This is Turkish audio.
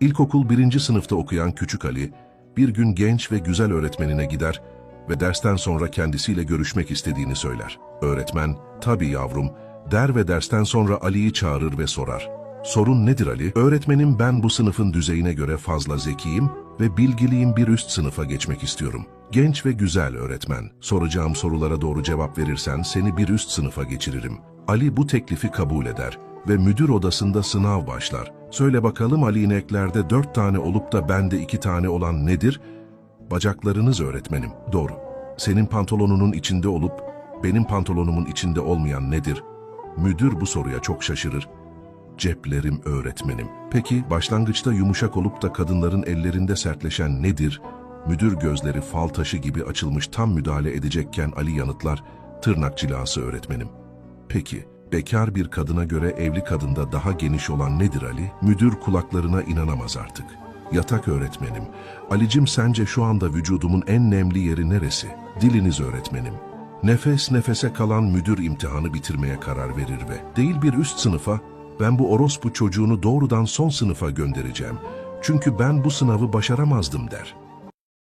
İlkokul birinci sınıfta okuyan küçük Ali, bir gün genç ve güzel öğretmenine gider ve dersten sonra kendisiyle görüşmek istediğini söyler. Öğretmen, tabii yavrum, der ve dersten sonra Ali'yi çağırır ve sorar. Sorun nedir Ali? Öğretmenim ben bu sınıfın düzeyine göre fazla zekiyim ve bilgiliyim bir üst sınıfa geçmek istiyorum. Genç ve güzel öğretmen, soracağım sorulara doğru cevap verirsen seni bir üst sınıfa geçiririm. Ali bu teklifi kabul eder ve müdür odasında sınav başlar. Söyle bakalım Ali ineklerde dört tane olup da bende iki tane olan nedir? Bacaklarınız öğretmenim. Doğru. Senin pantolonunun içinde olup benim pantolonumun içinde olmayan nedir? Müdür bu soruya çok şaşırır. Ceplerim öğretmenim. Peki başlangıçta yumuşak olup da kadınların ellerinde sertleşen nedir? Müdür gözleri fal taşı gibi açılmış tam müdahale edecekken Ali yanıtlar. Tırnak cilası öğretmenim. Peki, bekar bir kadına göre evli kadında daha geniş olan nedir Ali? Müdür kulaklarına inanamaz artık. Yatak öğretmenim. Alicim sence şu anda vücudumun en nemli yeri neresi? Diliniz öğretmenim. Nefes nefese kalan müdür imtihanı bitirmeye karar verir ve değil bir üst sınıfa, ben bu orospu çocuğunu doğrudan son sınıfa göndereceğim. Çünkü ben bu sınavı başaramazdım der.